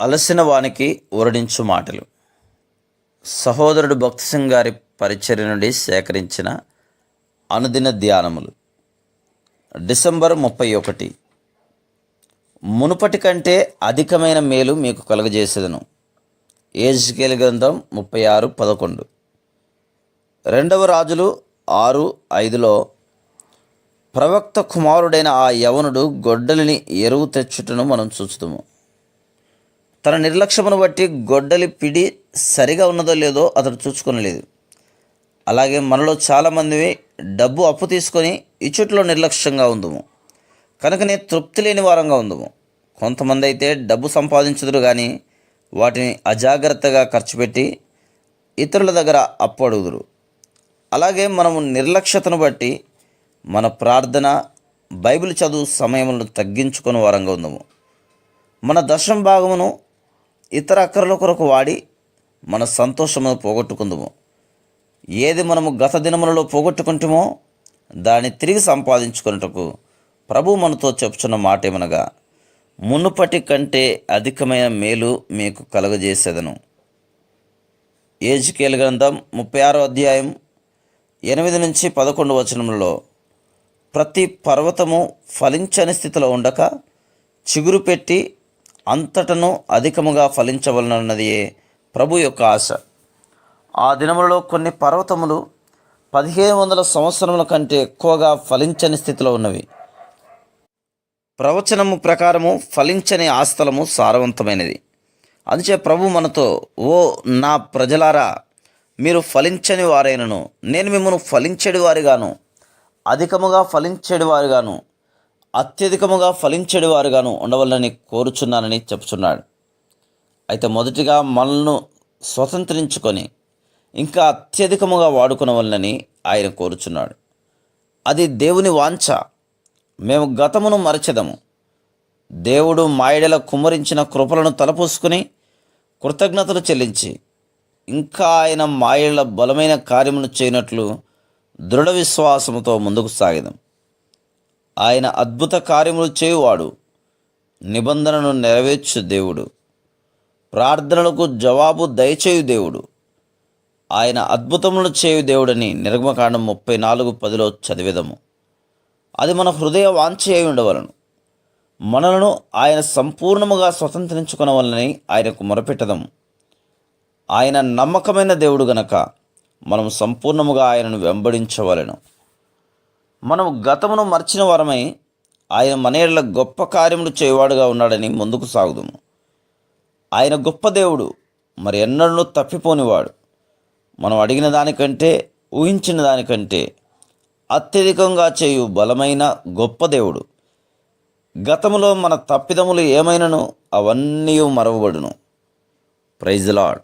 అలసిన వానికి ఊరడించు మాటలు. సహోదరుడు భక్తి సింగ్ గారి పరిచర్య నుండి సేకరించిన అనుదిన ధ్యానములు. డిసెంబర్ ముప్పై ఒకటి. మునుపటి కంటే అధికమైన మేలు మీకు కలుగజేసేదను. ఏజ్కేల్ గ్రంథం ముప్పై ఆరు పదకొండు. రెండవ రాజులు ఆరు ఐదులో ప్రవక్త కుమారుడైన ఆ యవనుడు గొడ్డలిని ఎరువు తెచ్చుటను మనం చూచుతాము తన నిర్లక్ష్యమును బట్టి గొడ్డలి పిడి సరిగా ఉన్నదో లేదో అతడు చూసుకునలేదు అలాగే మనలో చాలామంది డబ్బు అప్పు తీసుకొని ఇచ్చుట్లో నిర్లక్ష్యంగా ఉందము. కనుకనే తృప్తి లేని వారంగా ఉందము. కొంతమంది అయితే డబ్బు సంపాదించుదురు కానీ వాటిని అజాగ్రత్తగా ఖర్చు పెట్టి ఇతరుల దగ్గర అప్పు అడుగుదురు. అలాగే మనము నిర్లక్ష్యతను బట్టి మన ప్రార్థన బైబిల్ చదువు సమయములను తగ్గించుకుని వారంగా ఉందము. మన దశం భాగమును ఇతర అక్కర్ల కొరకు వాడి మన సంతోషమును పోగొట్టుకుందుము. ఏది మనము గత దినములలో పోగొట్టుకుంటామో దాన్ని తిరిగి సంపాదించుకున్నటకు ప్రభు మనతో చెప్తున్న మాట ఏమనగా మునుపటి కంటే అధికమైన మేలు మీకు కలుగజేసేదను. ఏజ్కేల్ గ్రంథం ముప్పై ఆరో అధ్యాయం ఎనిమిది నుంచి పదకొండు వచనంలో ప్రతి పర్వతము ఫలించని స్థితిలో ఉండక చిగురు పెట్టి అంతటను అధికముగా ఫలించవలనన్నదియే ప్రభు యొక్క ఆశ. ఆ దినములలో కొన్ని పర్వతములు పదిహేను వందల సంవత్సరముల కంటే ఎక్కువగా ఫలించని స్థితిలో ఉన్నవి. ప్రవచనము ప్రకారము ఫలించని ఆస్థలము సారవంతమైనది. అందుచే ప్రభు మనతో ఓ నా ప్రజలారా మీరు ఫలించని వారైనను. నేను మిమ్మల్ని ఫలించేడి వారిగాను. అధికముగా ఫలించేడి వారిగాను. అత్యధికముగా ఫలించేడి వారుగాను ఉండవలనని కోరుచున్నానని చెప్తున్నాడు అయితే మొదటిగా మనల్ని స్వతంత్రించుకొని ఇంకా అత్యధికముగా వాడుకునవలనని ఆయన కోరుచున్నాడు. అది దేవుని వాంఛ. మేము గతమును మరచెదము. దేవుడు మాయడల కుమ్మరించిన కృపలను తలపోసుకుని కృతజ్ఞతలు చెల్లించి ఇంకా ఆయన మాయల బలమైన కార్యమును చేయనట్లు దృఢ విశ్వాసముతో ముందుకు సాగిదాం. ఆయన అద్భుత కార్యములు చేయువాడు నిబంధనను నెరవేర్చు దేవుడు. ప్రార్థనలకు జవాబు దయచేయు దేవుడు. ఆయన అద్భుతములు చేయు దేవుడని నిర్గమకాండం ముప్పై నాలుగు పదిలో చదివేదము. అది మన హృదయ వాంఛ అయి ఉండవలను. మనలను ఆయన సంపూర్ణముగా స్వతంత్రించుకునవలని ఆయనకు మొరపెట్టదము. ఆయన నమ్మకమైన దేవుడు గనక మనం సంపూర్ణముగా ఆయనను వెంబడించవలను. మనం గతమును మర్చిన వరమై ఆయన మనేళ్ళ గొప్ప కార్యములు చేయవాడుగా ఉన్నాడని ముందుకు సాగుదాము. ఆయన గొప్ప దేవుడు మరి ఎన్నడూ తప్పిపోనివాడు. మనం అడిగిన దానికంటే ఊహించిన దానికంటే అత్యధికంగా చేయు బలమైన గొప్ప దేవుడు. గతములో మన తప్పిదములు ఏమైనను అవన్నీ మరవబడును. Praise lord